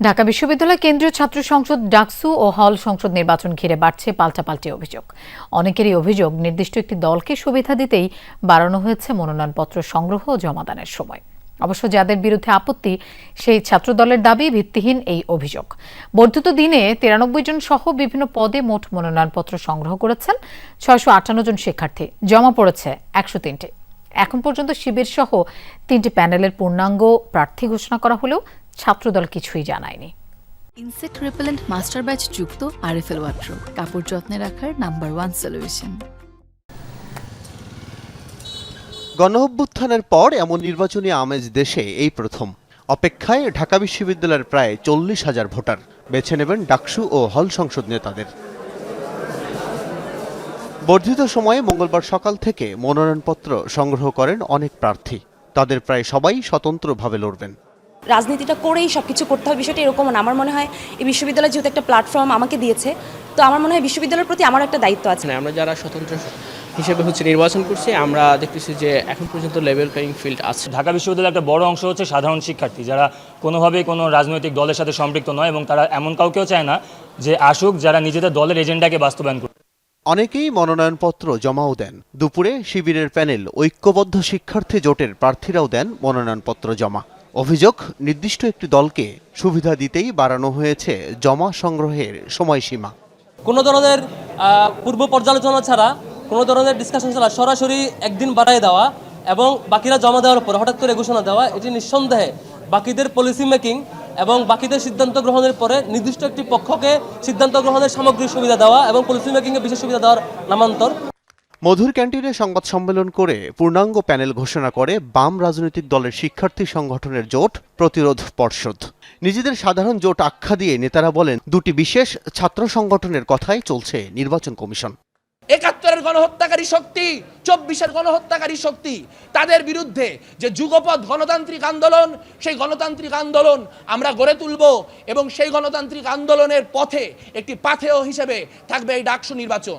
ঢাকা বিশ্ববিদ্যালয় কেন্দ্রীয় ছাত্র সংসদ ডাকসু ও হল সংসদ নির্বাচন ঘিরে বাড়ছে পাল্টাপাল্টি অভিযোগ। অনেকেরই অভিযোগ, নির্দিষ্ট একটি দলকে সুবিধা দিতেই বাড়ানো হয়েছে মনোনয়নপত্র সংগ্রহ ও জমাদানের সময়। অবশ্য যাদের বিরুদ্ধে আপত্তি, সেই ছাত্র দলের দাবি ভিত্তিহীন এই অভিযোগ। বর্ধিত দিনে তিরানব্বই জন সহ বিভিন্ন পদে মোট মনোনয়নপত্র সংগ্রহ করেছেন ছয়শো আটান্ন জন শিক্ষার্থী। জমা পড়েছে একশো তিনটি। এখন পর্যন্ত শিবির সহ তিনটি প্যানেলের পূর্ণাঙ্গ প্রার্থী ঘোষণা করা হলেও ছাত্রদল কিছুই জানায়নি। ইনসেক্ট রিপেলেন্ট মাস্টার ব্যাচ যুক্ত আরএফএল ওয়াট্রো কাপড় যত্নে রাখার নাম্বার ওয়ান সলিউশন। গণঅভ্যুত্থানের পর এমন নির্বাচনী আমেজ দেশে এই প্রথম। অপেক্ষায় ঢাকা বিশ্ববিদ্যালয়ের প্রায় চল্লিশ হাজার ভোটার। বেছে নেবেন ডাকসু ও হল সংসদ নেতাদের। বর্ধিত সময়ে মঙ্গলবার সকাল থেকে মনোনয়নপত্র সংগ্রহ করেন অনেক প্রার্থী। তাদের প্রায় সবাই স্বতন্ত্রভাবে লড়বেন। রাজনীতিটা করেই সব কিছু করতে হবে বিষয়টা এরকম না। আমার মনে হয় এই বিশ্ববিদ্যালয় যেহেতু একটা প্ল্যাটফর্ম আমাকে দিয়েছে তো আমার মনে হয় বিশ্ববিদ্যালয়ের প্রতি আমার একটা দায়িত্ব আছে। না আমরা যারা স্বতন্ত্র হিসেবে হচ্ছে নির্বাচন করছি আমরা দেখতেছি যে এখন পর্যন্ত লেভেল প্লেয়িং ফিল্ড আছে। ঢাকা বিশ্ববিদ্যালয়ের একটা বড় অংশ হচ্ছে সাধারণ শিক্ষার্থী যারা কোনোভাবেই কোনো রাজনৈতিক দলের সাথে সম্পৃক্ত নয় এবং তারা এমন কাউকেও চায় না যে আসুক যারা নিজেদের দলের এজেন্ডাকে বাস্তবায়ন করবে অনেকেই মনোনয়নপত্র জমাও দেন। দুপুরে শিবিরের প্যানেল ঐক্যবদ্ধ শিক্ষার্থী জোটের প্রার্থীরাও দেন মনোনয়নপত্র জমা। অভিযোগ, নির্দিষ্ট একটি দলকে সুবিধা দিতেই বাড়ানো হয়েছে জমা সংগ্রহের সময়সীমা। কোনো ধরনের পূর্ব পর্যালোচনা ছাড়া, কোনো ধরনের ডিসকাশন ছাড়া সরাসরি একদিন বাড়াই দেওয়া এবং বাকিরা জমা দেওয়ার পরে হঠাৎ করে ঘোষণা দেওয়া, এটি নিঃসন্দেহে বাকিদের পলিসি মেকিং এবং বাকিদের সিদ্ধান্ত গ্রহণের পরে নির্দিষ্ট একটি পক্ষকে সিদ্ধান্ত গ্রহণের সামগ্রিক সুবিধা দেওয়া এবং পলিসি মেকিংয়ে বিশেষ সুবিধা দেওয়ার নামান্তর মধুর ক্যান্টিনে সংবাদ সম্মেলন করে পূর্ণাঙ্গ প্যানেল ঘোষণা করে বাম রাজনৈতিক দলের শিক্ষার্থী সংগঠনের জোট প্রতিরোধ পর্ষদ। নিজেদের সাধারণ জোট আখ্যা দিয়ে নেতারা বলেন, দুটি বিশেষ ছাত্র সংগঠনের কথাই চলছে নির্বাচন কমিশন। একাত্তরের গণহত্যাকারী শক্তি চব্বিশের গণহত্যাকারী শক্তি তাদের বিরুদ্ধে যে যুগপথ গণতান্ত্রিক আন্দোলন সেই গণতান্ত্রিক আন্দোলন আমরা গড়ে তুলব এবং সেই গণতান্ত্রিক আন্দোলনের পথে একটি পাথেয় হিসেবে থাকবে এই ডাকসু নির্বাচন।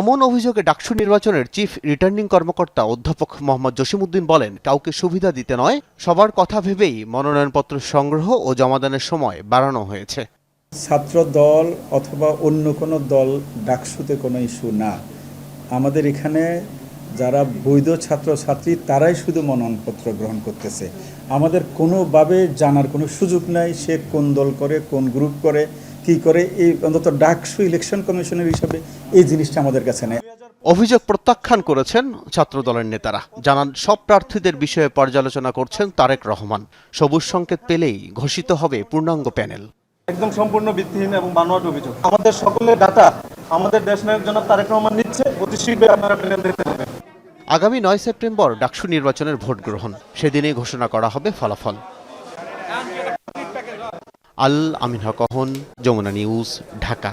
এমন অভিযোগে ডাকসু নির্বাচনের চিফ রিটার্নিং কর্মকর্তা অধ্যাপক মোহাম্মদ জসিমউদ্দিন বলেন কাউকে সুবিধা দিতে নয় সবার কথা ভেবেই মনোনয়নপত্র সংগ্রহ ও জমাদানের সময় বাড়ানো হয়েছে। ছাত্র দল অথবা অন্য কোনো দল ডাকসুতে কোনো ইস্যু না। আমাদের এখানে যারা বৈধ ছাত্রছাত্রী তারাই শুধু মনোনয়নপত্র গ্রহণ করতেছে। আমাদের কোনোভাবে জানার কোনো সুযোগ নাই সে কোন দল করে কোন গ্রুপ করে কি করে। এই অন্তত ডাকসু ইলেকশন কমিশনের হিসাবে এই জিনিসটা আমাদের কাছে নেই। অভিযোগ প্রত্যাখ্যান করেছেন ছাত্রদলের নেতারা। জানান সব প্রার্থীদের বিষয়ে পর্যালোচনা করছেন তারেক রহমান। সবুজ সংকেত পেলেই ঘোষিত হবে পূর্ণাঙ্গ প্যানেল। একদম সম্পূর্ণ ভিত্তিহীন এবং বানোয়াট অভিযোগ। আমাদের সকলের ডাটা আমাদের দেশ নায়ক জনাব তারেক রহমান নিচ্ছে অতি শীঘ্রই আপনারা প্যানেল দেখতে পাবেন আগামী নয় সেপ্টেম্বর ডাকসু নির্বাচনের ভোট গ্রহণ। সেদিনেই ঘোষণা করা হবে ফলাফল। আল আমিন হক যমুনা নিউজ, ঢাকা।